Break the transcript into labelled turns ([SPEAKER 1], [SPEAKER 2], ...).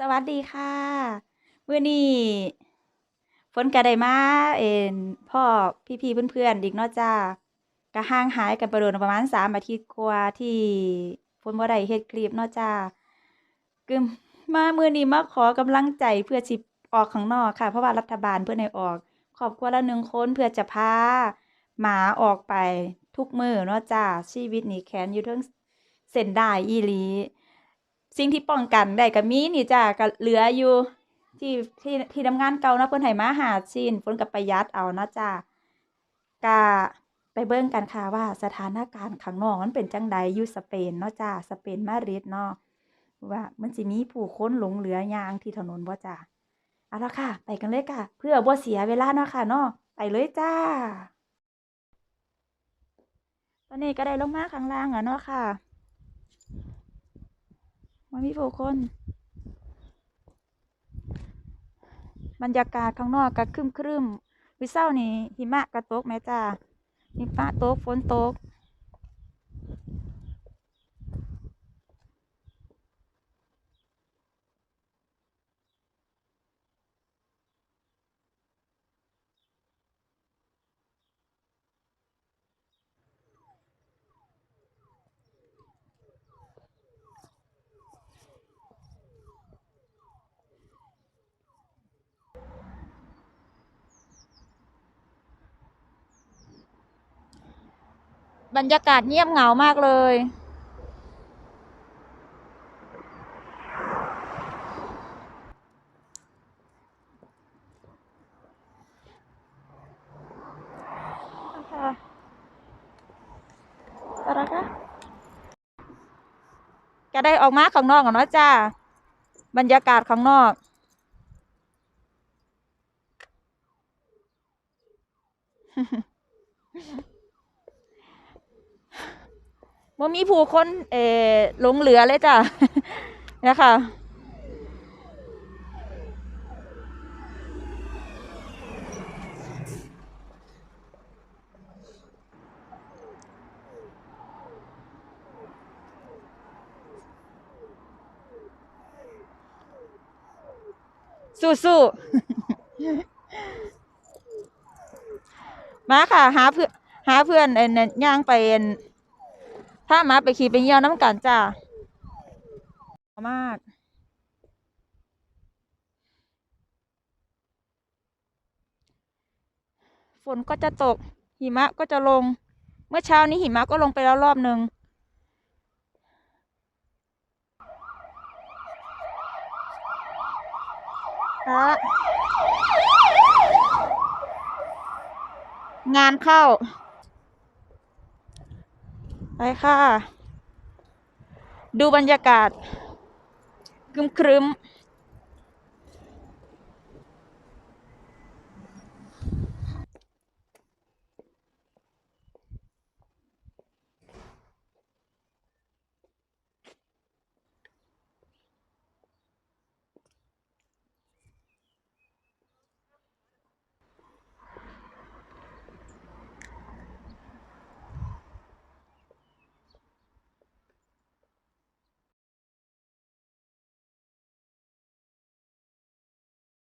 [SPEAKER 1] สวัสดีค่ะมื้อนี้ฝนก็ไดมาเอ่นพ้อพี่ๆเพื่อนๆอีกนาะจ้าก็ห่างหายกันไปโดนประมาณสามอาทิตย์กว่าที่ฝนบ่ได้เฮ็ดคลิปนาะจ้ากึมมามื้อนี้มาขอกำลังใจเพื่อสิออกข้างนอกค่ะ เพราะว่ารัฐบาลเพิ่นให้ออกครอบครัวละหนึ่งคนเพื่อจะพาหมาออกไปทุกมือเนาะจ้าชีวิตนี่แขนอยู่เทิงเส้นได้อีลี สิ่งที่ป้องกันได้ก็มีนี่จ้าก็เหลืออยู่ที่ที่ที่ทำงานเก่านะเพิ่นให้มาหาชิ้นฝนก็ประหยัดเอานะจ้าก็ไปเบิ่งกันค่ะว่าสถานการณ์ข้างนอกมันเป็นจังใดอยู่สเปนเนาะจ้าสเปนมาดริดเนาะว่ามันสิมีผู้คนหลงเหลือย่างที่ถนนบ่จ้าเอาละค่ะ ไปกันเลยค่ะ เพื่อบ่เสียเวลาเนาะค่ะเนาะไปเลยจ้า ตอนนี้ก็ได้ลงมาข้างล่างแล้วเนาะค่ะ มันมีผู้คน บรรยากาศข้างนอกก็ครึมครึมๆวิเศร้านี่หิมะกระตกแม่จ้าหิมะตกฝนตก บรรยากาศเงียบเหงามากเลยค่ะอะไรคะก็ได้ออกมาข้างนอกกันเนาะจ้า บรรยากาศข้างนอกว่ามีผู้คนเออหลงเหลือเลยจ้ะนะคะสู้ๆมาค่ะ หาเพื่อนหาเพื่อนเนเอ็นย่างไปเอ็น ถ้ามาไปขี่ไปเยี่ยวน้ำกันจ้ามาก ฝนก็จะตก หิมะก็จะลง เมื่อเช้านี้หิมะก็ลงไปแล้วรอบหนึ่งฮะงานเข้า ไปค่ะ ดูบรรยากาศ ครึมครึมๆ